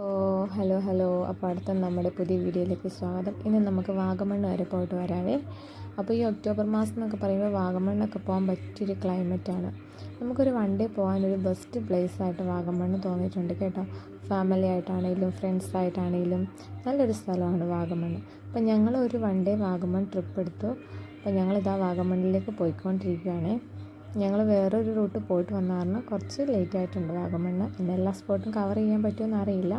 ഓ hello hello. അപ്പോൾ അടുത്ത നമ്മുടെ പുതിയ വീഡിയോയിലേക്ക് സ്വാഗതം. ഇന്ന് നമുക്ക് വാഗമണ്ണ് വരെ പോയിട്ട് വരാവേ. അപ്പോൾ ഈ ഒക്ടോബർ മാസം എന്നൊക്കെ പറയുമ്പോൾ വാഗമണ്ണൊക്കെ പോകാൻ പറ്റിയൊരു ക്ലൈമറ്റാണ്. നമുക്കൊരു വൺ ഡേ പോകാനൊരു ബെസ്റ്റ് പ്ലേസ് ആയിട്ട് വാഗമണ്ണ് തോന്നിയിട്ടുണ്ട് കേട്ടോ. ഫാമിലി ആയിട്ടാണെങ്കിലും ഫ്രണ്ട്സ് ആയിട്ടാണെങ്കിലും നല്ലൊരു സ്ഥലമാണ് വാഗമണ്ണ്. അപ്പോൾ ഞങ്ങൾ ഒരു വൺ ഡേ വാഗമൺ ട്രിപ്പ് എടുത്തു. അപ്പോൾ ഞങ്ങളിതാ വാഗമണ്ണിലേക്ക് പോയിക്കൊണ്ടിരിക്കുകയാണ്. ഞങ്ങൾ വേറൊരു റൂട്ട് പോയിട്ട് വന്ന കാരണം കുറച്ച് ലേറ്റ് ആയിട്ടുണ്ട് വാഗമണ്ണ്. പിന്നെ എല്ലാ സ്പോട്ടും കവർ ചെയ്യാൻ പറ്റുമെന്ന് അറിയില്ല.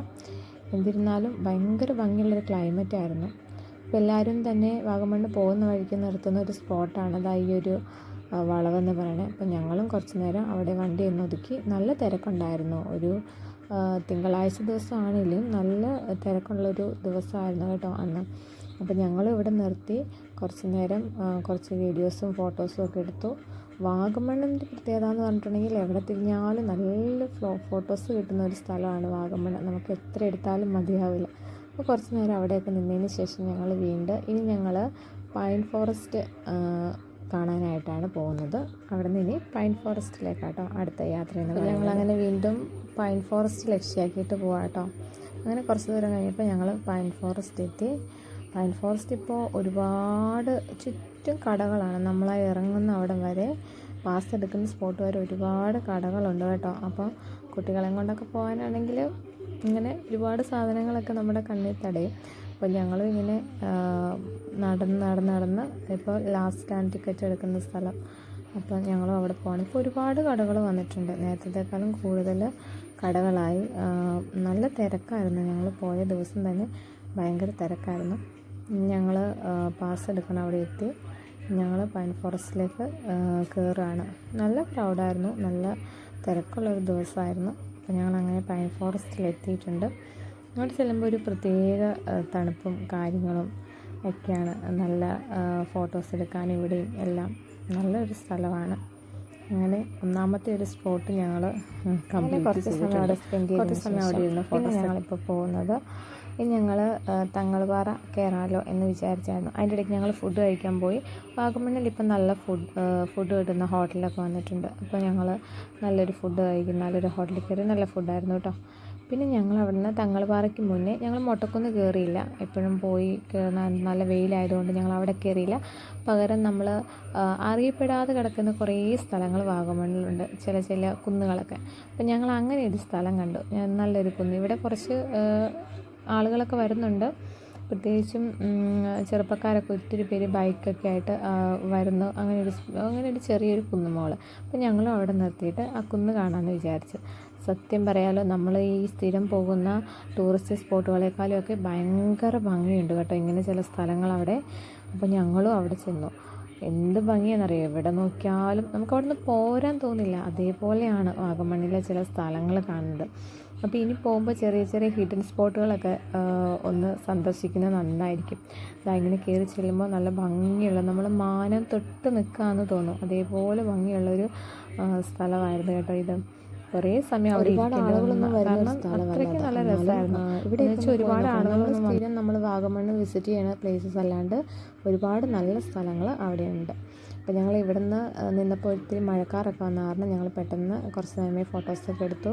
എന്നിരുന്നാലും ഭയങ്കര ഭംഗിയുള്ളൊരു ക്ലൈമറ്റ് ആയിരുന്നു. അപ്പോൾ എല്ലാവരും തന്നെ വാഗമണ്ണ് പോകുന്ന വഴിക്ക് നിർത്തുന്ന ഒരു സ്പോട്ടാണ് അതാ ഈ ഒരു വളവെന്ന് പറയണത് അപ്പോൾ ഞങ്ങളും കുറച്ച് നേരം അവിടെ വണ്ടി ഒന്ന് ഒതുക്കി നല്ല തിരക്കുണ്ടായിരുന്നു. ഒരു തിങ്കളാഴ്ച ദിവസമാണെങ്കിലും നല്ല തിരക്കുള്ളൊരു ദിവസമായിരുന്നു കേട്ടോ അന്ന്. അപ്പോൾ ഞങ്ങൾ ഇവിടെ നിർത്തി കുറച്ച് നേരം കുറച്ച് വീഡിയോസും ഫോട്ടോസും ഒക്കെ എടുത്തു. വാഗമണ്ണിന്റെ പ്രത്യേകത എന്ന് പറഞ്ഞിട്ടുണ്ടെങ്കിൽ എവിടെ തിരിഞ്ഞാലും നല്ല ഫ്ലോ ഫോട്ടോസ് കിട്ടുന്ന ഒരു സ്ഥലമാണ് വാഗമൺ നമുക്ക് എത്ര എടുത്താലും മതിയാവില്ല. അപ്പോൾ കുറച്ച് നേരം അവിടെയൊക്കെ നിന്നതിന് ശേഷം ഞങ്ങൾ വീണ്ടും ഇനി ഞങ്ങൾ പൈൻ ഫോറസ്റ്റ് കാണാനായിട്ടാണ് പോകുന്നത്. അവിടെ നിന്ന് ഇനി പൈൻ ഫോറസ്റ്റിലേക്കാട്ടോ അടുത്ത യാത്ര എന്ന് പറയുന്നത്. അങ്ങനെ വീണ്ടും പൈൻ ഫോറസ്റ്റ് ലക്ഷ്യമാക്കിയിട്ട് പോകാട്ടോ അങ്ങനെ കുറച്ച് ദൂരം കഴിഞ്ഞപ്പോൾ ഞങ്ങൾ പൈൻ ഫോറസ്റ്റ് എത്തി. പൈൻ ഫോറസ്റ്റ് ഇപ്പോൾ ഒരുപാട് ചുറ്റും കടകളാണ്. നമ്മൾ ഇറങ്ങുന്ന അവിടം വരെ പാസ് എടുക്കുന്ന സ്പോട്ട് വരെ ഒരുപാട് കടകളുണ്ട് കേട്ടോ. അപ്പോൾ കുട്ടികളെ കൊണ്ടൊക്കെ പോകാനാണെങ്കിൽ ഇങ്ങനെ ഒരുപാട് സാധനങ്ങളൊക്കെ നമ്മുടെ കണ്ണിൽ തടയും. അപ്പോൾ ഞങ്ങളും ഇങ്ങനെ നടന്ന് നടന്ന് നടന്ന് ഇപ്പോൾ ലാസ്റ്റ് ടാൻ ടിക്കറ്റ് എടുക്കുന്ന സ്ഥലം. അപ്പോൾ ഞങ്ങളും അവിടെ പോകണം ഇപ്പോൾ ഒരുപാട് കടകൾ വന്നിട്ടുണ്ട്. നേരത്തേക്കാളും കൂടുതൽ കടകളായി. നല്ല തിരക്കായിരുന്നു ഞങ്ങൾ പോയ ദിവസം തന്നെ. ഭയങ്കര തിരക്കായിരുന്നു. ഞങ്ങൾ പാസ് എടുക്കണം അവിടെ എത്തി. ഞങ്ങൾ പൈൻ ഫോറസ്റ്റിലേക്ക് കയറുകയാണ് നല്ല ക്രൗഡായിരുന്നു നല്ല തിരക്കുള്ളൊരു ദിവസമായിരുന്നു. അപ്പോൾ ഞങ്ങൾ അങ്ങനെ പൈൻ ഫോറസ്റ്റിൽ എത്തിയിട്ടുണ്ട് അങ്ങോട്ട് ചെല്ലുമ്പോൾ ഒരു പ്രത്യേക തണുപ്പും കാര്യങ്ങളും ഒക്കെയാണ്. നല്ല ഫോട്ടോസ് എടുക്കാൻ ഇവിടെയും എല്ലാം നല്ലൊരു സ്ഥലമാണ്. അങ്ങനെ ഒന്നാമത്തെ ഒരു സ്പോട്ട് ഞങ്ങൾ കുറച്ച് സമയം അവിടെ സ്പെൻഡ് ചെയ്ത് കുറച്ച് സമയം അവിടെ ഇരുന്ന് ഫോട്ടോസ് ഞങ്ങളിപ്പോൾ പോകുന്നത് ഇനി ഞങ്ങൾ തങ്ങൾപാറ കയറാമല്ലോ എന്ന് വിചാരിച്ചായിരുന്നു. അതിന്റെ ഇടയ്ക്ക് ഞങ്ങൾ ഫുഡ് കഴിക്കാൻ പോയി. വാഗമണ്ണിൽ ഇപ്പം നല്ല ഫുഡ് ഫുഡ് കിട്ടുന്ന ഹോട്ടലൊക്കെ വന്നിട്ടുണ്ട്. അപ്പോൾ ഞങ്ങൾ നല്ലൊരു ഫുഡ് കഴിക്കും നല്ലൊരു ഹോട്ടലിൽ കയറി നല്ല ഫുഡായിരുന്നു കേട്ടോ. പിന്നെ ഞങ്ങൾ അവിടുന്ന് തങ്ങൾപാറയ്ക്ക് മുന്നേ ഞങ്ങൾ മൊട്ടക്കുന്ന് കയറിയില്ല എപ്പോഴും പോയി നല്ല വെയിലായതുകൊണ്ട് ഞങ്ങൾ അവിടെ കയറിയില്ല പകരം നമ്മൾ അറിയപ്പെടാതെ കിടക്കുന്ന കുറേ സ്ഥലങ്ങൾ വാഗമണ്ണിലുണ്ട്. ചില ചില കുന്നുകളൊക്കെ. അപ്പം ഞങ്ങൾ അങ്ങനെ ഒരു സ്ഥലം കണ്ടു. നല്ലൊരു കുന്ന്. ഇവിടെ കുറച്ച് ആളുകളൊക്കെ വരുന്നുണ്ട്. പ്രത്യേകിച്ചും ചെറുപ്പക്കാരൊക്കെ ഒത്തിരി പേര് ബൈക്കൊക്കെ ആയിട്ട് വരുന്നു. അങ്ങനെ ഒരു അങ്ങനെ ഒരു ചെറിയൊരു കുന്നുമോൾ. അപ്പോൾ ഞങ്ങളും അവിടെ നിർത്തിയിട്ട് ആ കുന്ന് കാണാമെന്ന് വിചാരിച്ചു. സത്യം പറയാലോ നമ്മൾ ഈ സ്ഥിരം പോകുന്ന ടൂറിസ്റ്റ് സ്പോട്ടുകളെക്കാളും ഒക്കെ ഭയങ്കര ഭംഗിയുണ്ട് കേട്ടോ. ഇങ്ങനെ ചില സ്ഥലങ്ങൾ അവിടെ അപ്പോൾ ഞങ്ങളും അവിടെ ചെന്നു. എന്ത് ഭംഗിയാണെന്നറിയോ? എവിടെ നോക്കിയാലും നമുക്ക് അവിടെ നിന്ന് പോരാൻ തോന്നില്ല. അതേപോലെയാണ് വാഗമണ്ണിലെ ചില സ്ഥലങ്ങൾ കാണുന്നത്. അപ്പോൾ ഇനി പോകുമ്പോൾ ചെറിയ ചെറിയ ഹിഡൻ സ്പോട്ടുകളൊക്കെ ഒന്ന് സന്ദർശിക്കുന്നത് നന്നായിരിക്കും. ഇങ്ങനെ കയറി ചെല്ലുമ്പോൾ നല്ല ഭംഗിയുള്ള നമ്മൾ മാനം തൊട്ട് നിൽക്കാമെന്ന് തോന്നും. അതേപോലെ ഭംഗിയുള്ളൊരു സ്ഥലമായിരുന്നു കേട്ടോ ഇത്. കുറേ സമയം അവിടെ കാരണം അത്രയ്ക്ക് നല്ല രസമായിരുന്നു. ഇവിടെ ഒരുപാട് ആളുകൾ സ്ഥിരം നമ്മൾ വാഗമണ്ണ് വിസിറ്റ് ചെയ്യുന്ന പ്ലേസസ് അല്ലാണ്ട് ഒരുപാട് നല്ല സ്ഥലങ്ങൾ അവിടെയുണ്ട്. അപ്പോൾ ഞങ്ങൾ ഇവിടുന്ന് നിന്നപ്പോൾ ഒത്തിരി മഴക്കാറൊക്കെ വന്ന കാരണം ഞങ്ങൾ പെട്ടെന്ന് കുറച്ച് സമയം ഫോട്ടോസൊക്കെ എടുത്തു.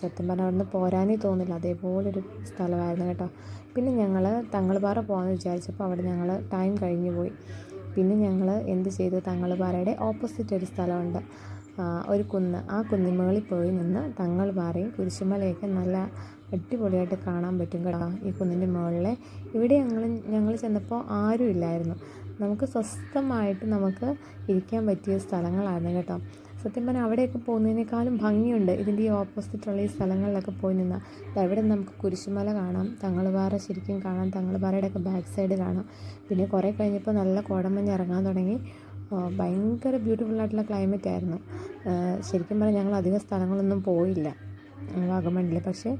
സത്യം പറഞ്ഞാൽ അവിടുന്ന് പോരാനേ തോന്നില്ല. അതേപോലൊരു സ്ഥലമായിരുന്നു കേട്ടോ. പിന്നെ ഞങ്ങൾ തങ്ങൾപാറ പോകാമെന്ന് വിചാരിച്ചപ്പോൾ അവിടെ ഞങ്ങൾ ടൈം കഴിഞ്ഞു പോയി. പിന്നെ ഞങ്ങൾ എന്ത് ചെയ്തു? തങ്ങൾപാറയുടെ ഓപ്പോസിറ്റ് ഒരു സ്ഥലമുണ്ട്. ഒരു കുന്ന്. ആ കുന്നിമുകളിൽ പോയി നിന്ന് തങ്ങൾ മാറി കുരിശുമലയൊക്കെ നല്ല അടിപൊളിയായിട്ട് കാണാൻ പറ്റും കേട്ടോ ഈ കുന്നിന്റെ മുകളിലെ. ഇവിടെ ഞങ്ങൾ ഞങ്ങൾ ചെന്നപ്പോൾ ആരും ഇല്ലായിരുന്നു. നമുക്ക് സ്വസ്ഥമായിട്ട് നമുക്ക് ഇരിക്കാൻ പറ്റിയ സ്ഥലങ്ങളായിരുന്നു കേട്ടോ. സത്യം പറഞ്ഞാൽ അവിടെയൊക്കെ പോകുന്നതിനേക്കാളും ഭംഗിയുണ്ട്. ഇതിന്റെ ഈ ഓപ്പോസിറ്റുള്ള ഈ സ്ഥലങ്ങളിലൊക്കെ പോയി നിന്നാൽ ഇവിടെ നമുക്ക് കുരിശുമല കാണാം തങ്ങളുപാറ ശരിക്കും കാണാം തങ്ങളുപാറയുടെയൊക്കെ ബാക്ക് സൈഡ് കാണാം. പിന്നെ കുറേ കഴിഞ്ഞപ്പോൾ നല്ല കോടമഞ്ഞ് ഇറങ്ങാൻ തുടങ്ങി. ഭയങ്കര ബ്യൂട്ടിഫുൾ ആയിട്ടുള്ള ക്ലൈമറ്റ് ആയിരുന്നു. ശരിക്കും പറഞ്ഞാൽ ഞങ്ങൾ അധികം സ്ഥലങ്ങളൊന്നും പോയില്ല. വാഗമണ്ണിൽ പക്ഷേ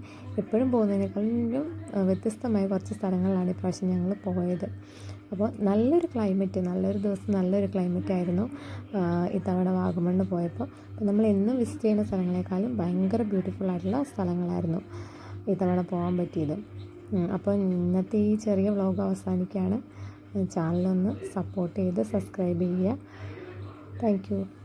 എപ്പോഴും പോകുന്നതിനേക്കാളും വ്യത്യസ്തമായ കുറച്ച് സ്ഥലങ്ങളിലാണ് ഇപ്രാവശ്യം ഞങ്ങൾ പോയത്. അപ്പോൾ നല്ലൊരു ക്ലൈമറ്റ് നല്ലൊരു ദിവസം നല്ലൊരു ക്ലൈമറ്റ് ആയിരുന്നു ഇത്തവണ വാഗമണ്ണ് പോയപ്പോൾ നമ്മൾ എന്നും വിസിറ്റ് ചെയ്യുന്ന സ്ഥലങ്ങളെക്കാളും ഭയങ്കര ബ്യൂട്ടിഫുൾ ആയിട്ടുള്ള സ്ഥലങ്ങളായിരുന്നു ഇത്തവണ പോകാൻ പറ്റിയത്. അപ്പോൾ ഇന്നത്തെ ഈ ചെറിയ വ്ലോഗ് അവസാനിക്കുകയാണ്. ചാനലൊന്ന് സപ്പോർട്ട് ചെയ്ത് സബ്സ്ക്രൈബ് ചെയ്യുക. Thank you.